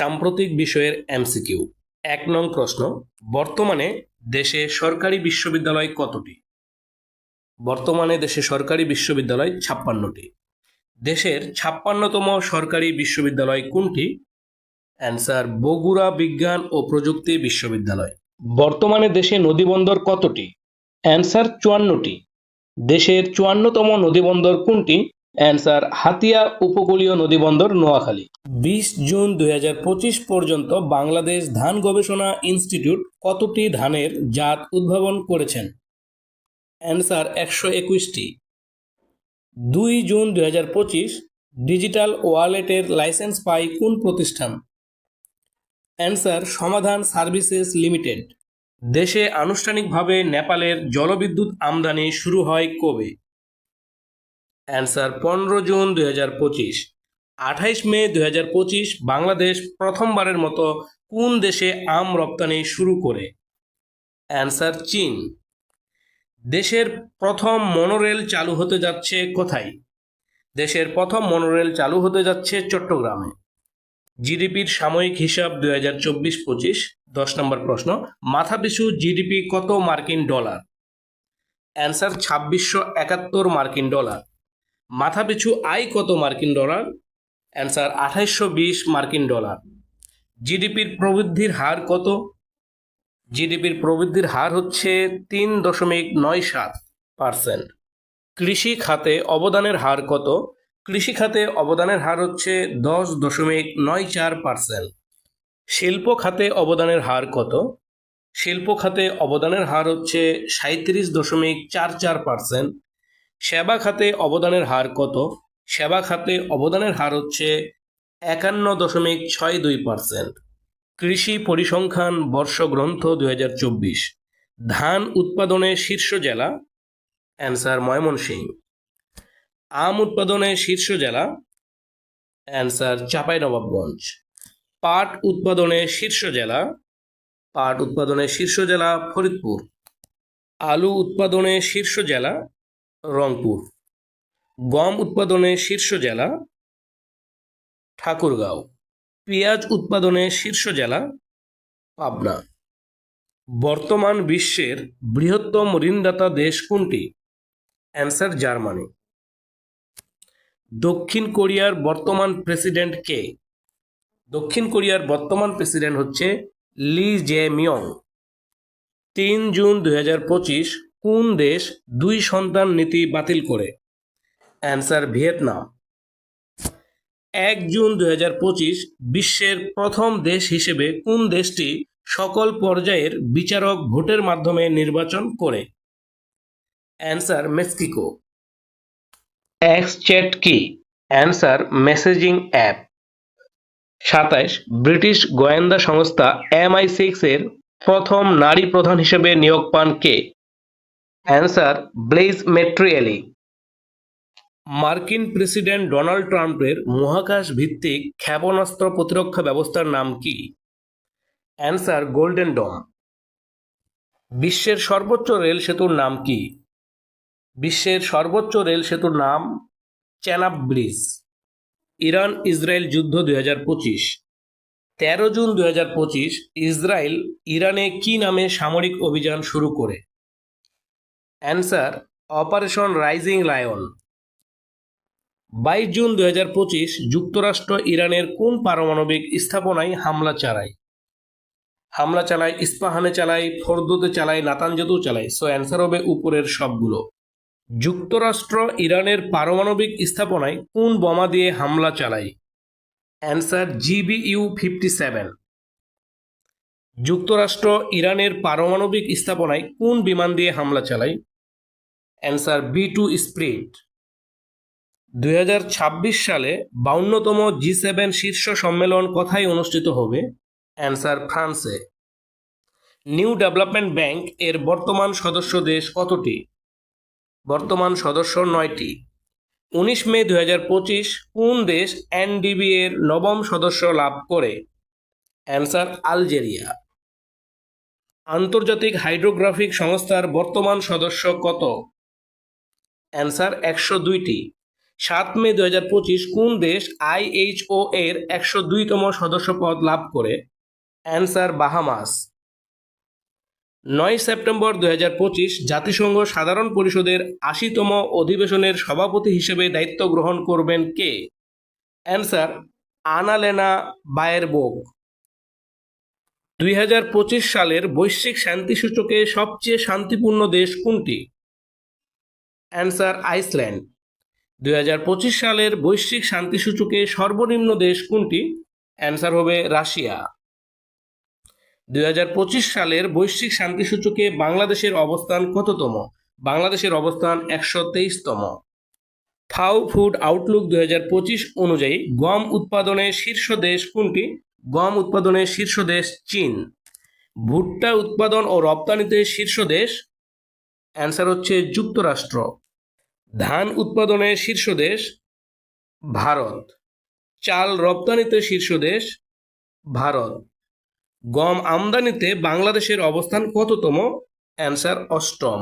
সাম্প্রতিক বিষয়ের এমসিকিউ। এক নং প্রশ্ন, বর্তমানে দেশে সরকারি বিশ্ববিদ্যালয় কতটি? বর্তমানে দেশে সরকারি বিশ্ববিদ্যালয় ছাপ্পান্নটি। দেশের ছাপ্পান্নতম সরকারি বিশ্ববিদ্যালয় কোনটি? অ্যান্সার, বগুড়া বিজ্ঞান ও প্রযুক্তি বিশ্ববিদ্যালয়। বর্তমানে দেশে নদীবন্দর কতটি? অ্যান্সার, চুয়ান্নটি। দেশের চুয়ান্নতম নদীবন্দর কোনটি? অ্যান্সার হাতিয়া উপকূলীয় নদীবন্দর নোয়াখালী। বিশ জুন দুই হাজার পঁচিশ পর্যন্ত বাংলাদেশ ধান গবেষণা ইনস্টিটিউট কতটি ধানের জাত উদ্ভাবন করেছেন? অ্যান্সার একশো একুশটি। দুই জুন দুই হাজার পঁচিশ, ডিজিটাল ওয়ালেটের লাইসেন্স পায় কোন প্রতিষ্ঠান? অ্যান্সার সমাধান সার্ভিসেস লিমিটেড। দেশে আনুষ্ঠানিকভাবে নেপালের জলবিদ্যুৎ আমদানি শুরু হয় কবে? অ্যান্সার পনেরো জুন দুই হাজার পঁচিশ। আঠাইশ মে দুই হাজার পঁচিশ, বাংলাদেশ প্রথমবারের মতো কোন দেশে আম রপ্তানি শুরু করে? অ্যান্সার চীন। দেশের প্রথম মনোরেল চালু হতে যাচ্ছে কোথায়? দেশের প্রথম মনোরেল চালু হতে যাচ্ছে চট্টগ্রামে। জিডিপির সাময়িক হিসাব দুই হাজার চব্বিশ পঁচিশ। দশ নম্বর প্রশ্ন, মাথাপিছু জিডিপি কত মার্কিন ডলার? অ্যান্সার ছাব্বিশশো একাত্তর মার্কিন ডলার। মাথাপিছু আয় কত মার্কিন ডলার? অ্যান্সার, আঠাইশশো বিশ মার্কিন ডলার। জিডিপির প্রবৃদ্ধির হার কত? জিডিপির প্রবৃদ্ধির হার হচ্ছে তিন দশমিক নয় সাত পার্সেন্ট। কৃষি খাতে অবদানের হার কত? কৃষি খাতে অবদানের হার হচ্ছে দশ দশমিক নয় চার পার্সেন্ট। শিল্প খাতে অবদানের হার কত? শিল্প খাতে অবদানের হার হচ্ছে সাঁত্রিশ দশমিক চার চার পার্সেন্ট। সেবা খাতে অবদানের হার কত? সেবা খাতে অবদানের হার হচ্ছে একান্ন দশমিক ছয় দুই পার্সেন্ট। কৃষি পরিসংখ্যান বর্ষগ্রন্থ দুই হাজার চব্বিশ। ধান উৎপাদনে শীর্ষ জেলা? অ্যান্সার ময়মনসিংহ। আম উৎপাদনে শীর্ষ জেলা? অ্যান্সার চাঁপাইনবাবগঞ্জ। পাট উৎপাদনে শীর্ষ জেলা? পাট উৎপাদনে শীর্ষ জেলা ফরিদপুর। আলু উৎপাদনে শীর্ষ জেলা? রংপুর। গম উৎপাদনে শীর্ষ জেলা ঠাকুরগাঁও। পেঁয়াজ উৎপাদনে শীর্ষ জেলা পাবনা। বর্তমান বিশ্বের বৃহত্তম ঋণদাতা দেশ কোনটি? Answer, Germany. দক্ষিণ কোরিয়ার বর্তমান প্রেসিডেন্ট কে? দক্ষিণ কোরিয়ার বর্তমান প্রেসিডেন্ট হচ্ছে লি জে মিয়ং। তিন জুন দুই হাজার পঁচিশ কোন দেশ দুই সন্তান নীতি বাতিল করে? Answer Vietnam. এক জুন পঁচিশ, বিশ্বের প্রথম দেশ হিসেবে কোন দেশটি সকল পর্যায়ের বিচারক ভোটের মাধ্যমে নির্বাচন করে? Answer Mexico. এক্স চ্যাট কি? অ্যান্সার মেসেজিং অ্যাপ সাতাইশ, ব্রিটিশ গোয়েন্দা সংস্থা এমআই সিক্স এর প্রথম নারী প্রধান হিসেবে নিয়োগ পান কে? অ্যান্সার ব্লেজ মেট্রিয়েলি মার্কিন প্রেসিডেন্ট ডোনাল্ড ট্রাম্পের মহাকাশ ভিত্তিক ক্ষেপণাস্ত্র প্রতিরক্ষা ব্যবস্থার নাম কি? অ্যান্সার গোল্ডেন ডম বিশ্বের সর্বোচ্চ রেল সেতুর নাম কি? বিশ্বের সর্বোচ্চ রেল সেতুর নাম চ্যানাব ব্রিজ ইরান ইসরায়েল যুদ্ধ দুই হাজার পঁচিশ। তেরো জুন দুই হাজার পঁচিশ, ইসরায়েল ইরানে কি নামে সামরিক অভিযান শুরু করে? Answer, operation rising lion. বাইশ জুন দুই হাজার পঁচিশ, যুক্তরাষ্ট্র ইরানের কোন পারমাণবিক স্থাপনায় হামলা চালায়? হামলা চালায় ইস্পাহানে চালায়, ফোরদোতে চালায় নাতানজাতেও চালায়। সো অ্যান্সার হবে উপরের সবগুলো। যুক্তরাষ্ট্র ইরানের পারমাণবিক স্থাপনায় কোন বোমা দিয়ে হামলা চালায়? Answer, GBU fifty seven. যুক্তরাষ্ট্র ইরানের পারমাণবিক স্থাপনায় কোন বিমান দিয়ে হামলা চালায়? অ্যান্সার বি টু স্প্রিট দু হাজার ছাব্বিশ সালে বাউন্নতম জি সেভেন শীর্ষ সম্মেলন কোথায় অনুষ্ঠিত হবে? অ্যান্সার ফ্রান্সে। নিউ ডেভেলপমেন্ট ব্যাংক এর বর্তমান সদস্য দেশ কতটি? বর্তমান সদস্য নয়টি। উনিশ মে দু হাজার পঁচিশ কোন দেশ এনডিবি এর নবম সদস্য লাভ করে? Answer Algeria. আন্তর্জাতিক হাইড্রোগ্রাফিক সংস্থার বর্তমান সদস্য কত? অ্যান্সার একশো দুইটি। সাত মে দু হাজার পঁচিশ কোন দেশ আইএইচও এর একশো দুইতম সদস্যপদ লাভ করে? Answer Bahamas. নয় সেপ্টেম্বর দু হাজার পঁচিশ জাতিসংঘ সাধারণ পরিষদের আশিতম অধিবেশনের সভাপতি হিসেবে দায়িত্ব গ্রহণ করবেন কে? অ্যান্সার আনালেনা বায়েরবোক দুই হাজার পঁচিশ সালের বৈশ্বিক শান্তি সূচকে সবচেয়ে শান্তিপূর্ণ দেশ কোনটি? Answer Iceland. দুই হাজার পঁচিশ সালের বৈশ্বিক শান্তি সূচকে সর্বনিম্ন দেশ কোনটি? অ্যান্সার হবে রাশিয়া। দুই হাজার পঁচিশ সালের বৈশ্বিক শান্তি সূচকে বাংলাদেশের অবস্থান কততম? বাংলাদেশের অবস্থান একশো তেইশতম। ফাও ফুড আউটলুক দুই হাজার পঁচিশ অনুযায়ী গম উৎপাদনে শীর্ষ দেশ কোনটি? গম উৎপাদনে শীর্ষ দেশ চীন। ভুট্টা উৎপাদন ও রপ্তানিতে শীর্ষ দেশ অ্যান্সার হচ্ছে যুক্তরাষ্ট্র। ধান উৎপাদনে শীর্ষ দেশ ভারত। চাল রপ্তানিতে শীর্ষ দেশ ভারত। গম আমদানিতে বাংলাদেশের অবস্থান কততম? অ্যান্সার অষ্টম।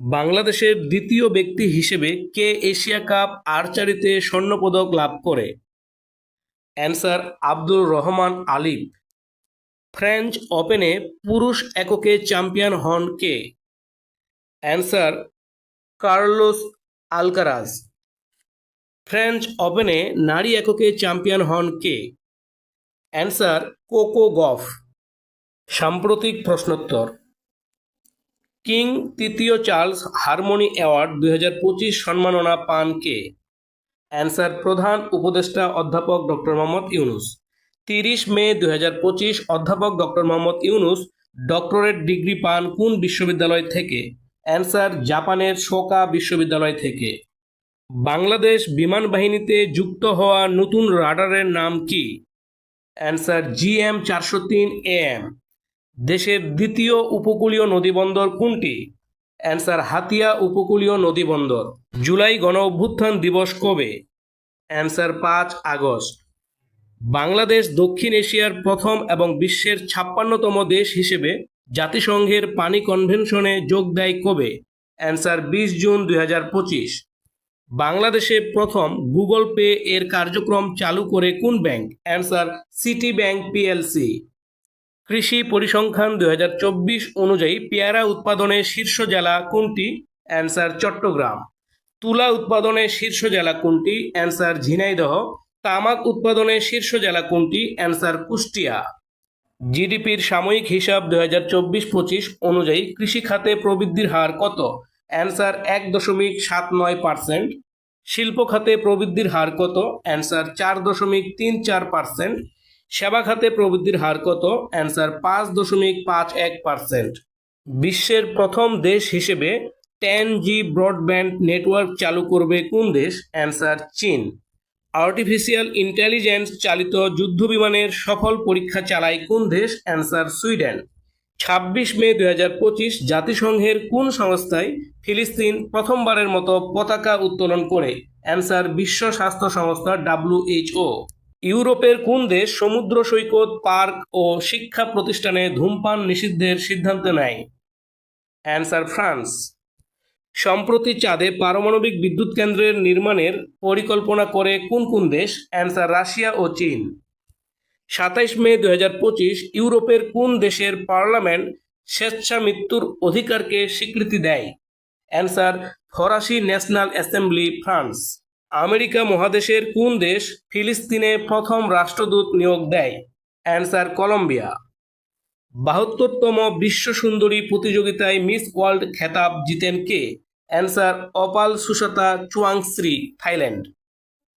বাংলাদেশের দ্বিতীয় ব্যক্তি হিসেবে কে এশিয়া কাপ আর্চারিতে স্বর্ণপদক লাভ করে? অ্যান্সার আব্দুর রহমান আলিফ ফ্রেঞ্চ ওপেনে পুরুষ এককে চ্যাম্পিয়ন হন কে? অ্যান্সার কার্লোস আলকারাজ ফ্রেঞ্চ ওপেনে নারী এককে চ্যাম্পিয়ন হন কে? অ্যান্সার কোকো গফ সাম্প্রতিক প্রশ্নোত্তর। কিং তৃতীয় চার্লস হারমোনি অ্যাওয়ার্ড দুই হাজার পঁচিশ সম্মাননা পান কে? অ্যান্সার প্রধান উপদেষ্টা অধ্যাপক ডক্টর মোহাম্মদ ইউনুস। তিরিশ মে দুই হাজার পঁচিশ অধ্যাপক doctor Mohammad Yunus doctorate degree পান কোন বিশ্ববিদ্যালয় থেকে? অ্যান্সার জাপানের শোকা বিশ্ববিদ্যালয় থেকে। বাংলাদেশ বিমান বাহিনীতে যুক্ত হওয়া নতুন রাডারের নাম কি? অ্যান্সার জি এম চারশো তিন এম দেশের দ্বিতীয় উপকূলীয় নদীবন্দর কোনটি? অ্যান্সার হাতিয়া উপকূলীয় নদীবন্দর। জুলাই গণ অভ্যুত্থান দিবস কবে? অ্যান্সার পাঁচ আগস্ট। বাংলাদেশ দক্ষিণ এশিয়ার প্রথম এবং বিশ্বের ছাপ্পান্নতম দেশ হিসেবে জাতিসংঘের পানি কনভেনশনে যোগ দেয় কবে? অ্যান্সার বিশ জুন দুই হাজার পঁচিশ। বাংলাদেশে প্রথম গুগল পে এর কার্যক্রম চালু করে কোন bank? Answer City Bank PLC. কৃষি পরিসংখ্যান দুই হাজার চব্বিশ অনুযায়ী পেয়ারা উৎপাদনে শীর্ষ জেলা কোনটি? অ্যান্সার চট্টগ্রাম। তুলা উৎপাদনে শীর্ষ জেলা কোনটি? অ্যান্সার ঝিনাইদহ। তামাক উৎপাদনে শীর্ষ জেলা কোনটি? অ্যান্সার কুষ্টিয়া। জিডিপির সাময়িক হিসাব দুই হাজার চব্বিশ পঁচিশ অনুযায়ী কৃষি খাতে প্রবৃদ্ধির হার কত? অ্যান্সার এক দশমিক সাত নয় পার্সেন্ট। শিল্প খাতে প্রবৃদ্ধির হার কত? অ্যান্সার চার দশমিক তিন চার পার্সেন্ট। সেবা খাতে প্রবৃদ্ধির হার কত? অ্যান্সার পাঁচ দশমিক পাঁচ এক পার্সেন্ট। বিশ্বের প্রথম দেশ হিসেবে টেন জি ব্রডব্যান্ড নেটওয়ার্ক চালু করবে কোন দেশ? অ্যান্সার চীন। আর্টিফিশিয়াল ইন্টেলিজেন্স চালিত যুদ্ধবিমানের সফল পরীক্ষা চালায় কোন দেশ? Answer, Sweden. ছাব্বিশ মে দুই হাজার পঁচিশ জাতিসংঘের কোন সংস্থায় ফিলিস্তিন প্রথমবারের মতো পতাকা উত্তোলন করে? অ্যান্সার, বিশ্ব স্বাস্থ্য সংস্থা ডাব্লিউএইচও ইউরোপের কোন দেশ সমুদ্র সৈকত, পার্ক ও শিক্ষা প্রতিষ্ঠানে ধূমপান নিষিদ্ধের সিদ্ধান্ত নেয়? Answer, France. সম্প্রতি চাঁদে পারমাণবিক বিদ্যুৎ কেন্দ্রের নির্মাণের পরিকল্পনা করে কোন কোন দেশ? অ্যান্সার রাশিয়া ও চীন। সাতাইশ মে দু হাজার পঁচিশ ইউরোপের কোন দেশের পার্লামেন্ট স্বেচ্ছা মৃত্যুর অধিকারকে স্বীকৃতি দেয়? অ্যান্সার, ফরাসি ন্যাশনাল অ্যাসেম্বলি, ফ্রান্স। আমেরিকা মহাদেশের কোন দেশ ফিলিস্তিনে প্রথম রাষ্ট্রদূত নিয়োগ দেয়? Answer, Colombia. বাহাত্তরতম বিশ্ব সুন্দরী প্রতিযোগিতায় মিস ওয়ার্ল্ড খেতাব জিতেন কে? Answer, Opal Suchata Chuangsri, Thailand.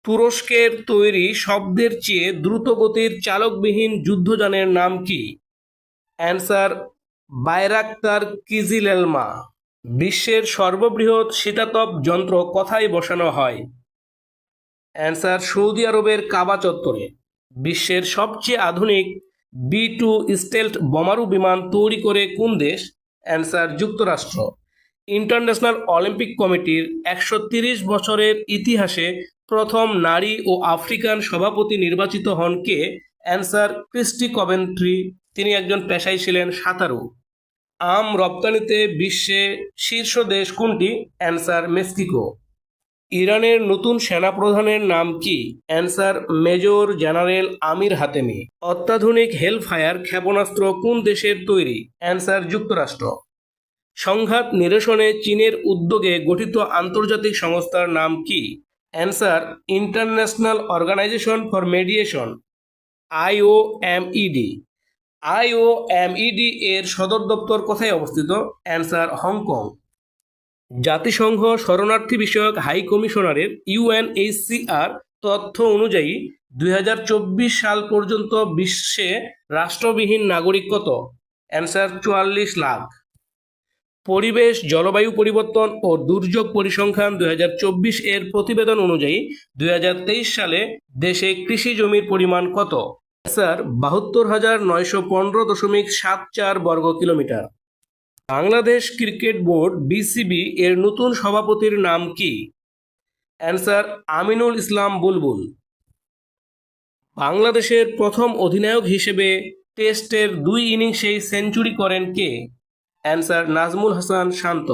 তুরস্কের তৈরি শব্দের চেয়ে দ্রুতগতির চালকবিহীন যুদ্ধযানের নাম কি? Answer, Bayraktar Kizilelma. বিশ্বের সর্ববৃহৎ শীতাতপ যন্ত্র কোথায় বসানো হয়। অ্যান্সার, সৌদি আরবের কাবা চত্বরে। বিশ্বের সবচেয়ে আধুনিক বি টু স্টেলথ বোমারু বিমান তৈরি করে কোন দেশ? অ্যান্সার, যুক্তরাষ্ট্র। ইন্টারন্যাশনাল অলিম্পিক কমিটির একশো বছরের ইতিহাসে প্রথম নারী ও আফ্রিকান সভাপতি নির্বাচিত হন কে? অ্যান্সার, ক্রিস্টি কভেন্ট্রি তিনি একজন পেশায় ছিলেন সাঁতারু। আম রপ্তানিতে বিশ্বে শীর্ষ দেশ কোনটি? Answer, Mexico. ইরানের নতুন সেনাপ্রধানের নাম কি? Answer major general Amir Hatami. অত্যাধুনিক হেলফায়ার ক্ষেপণাস্ত্র কোন দেশের তৈরি? অ্যান্সার যুক্তরাষ্ট্র। সংঘাত নিরসনে চীনের উদ্যোগে গঠিত আন্তর্জাতিক সংস্থার নাম কি? Answer International Organization for Mediation, IOMED. IOMED এর সদর দপ্তর কোথায় অবস্থিত? Answer Hong Kong. জাতিসংঘ শরণার্থী বিষয়ক হাই কমিশনারের ইউএনএইচসিআর তথ্য অনুযায়ী দুই হাজার চব্বিশ সাল পর্যন্ত বিশ্বে রাষ্ট্রবিহীন নাগরিক কত? অ্যান্সার চুয়াল্লিশ লাখ। পরিবেশ, জলবায়ু পরিবর্তন ও দুর্যোগ পরিসংখ্যান দুই হাজার চব্বিশ এর প্রতিবেদন অনুযায়ী দুই হাজার তেইশ সালে দেশে কৃষি জমির পরিমাণ কত? স্যার বাহাত্তর হাজার নয়শো পনেরো দশমিক সাত চার বর্গ kilometre. Bangladesh cricket board, BCB এর নতুন সভাপতির নাম কি? অ্যান্সার আমিনুল ইসলাম বুলবুল। বাংলাদেশের প্রথম অধিনায়ক হিসেবে টেস্টের দুই ইনিংসেই সেঞ্চুরি করেন কে? অ্যান্সার নাজমুল হাসান শান্ত।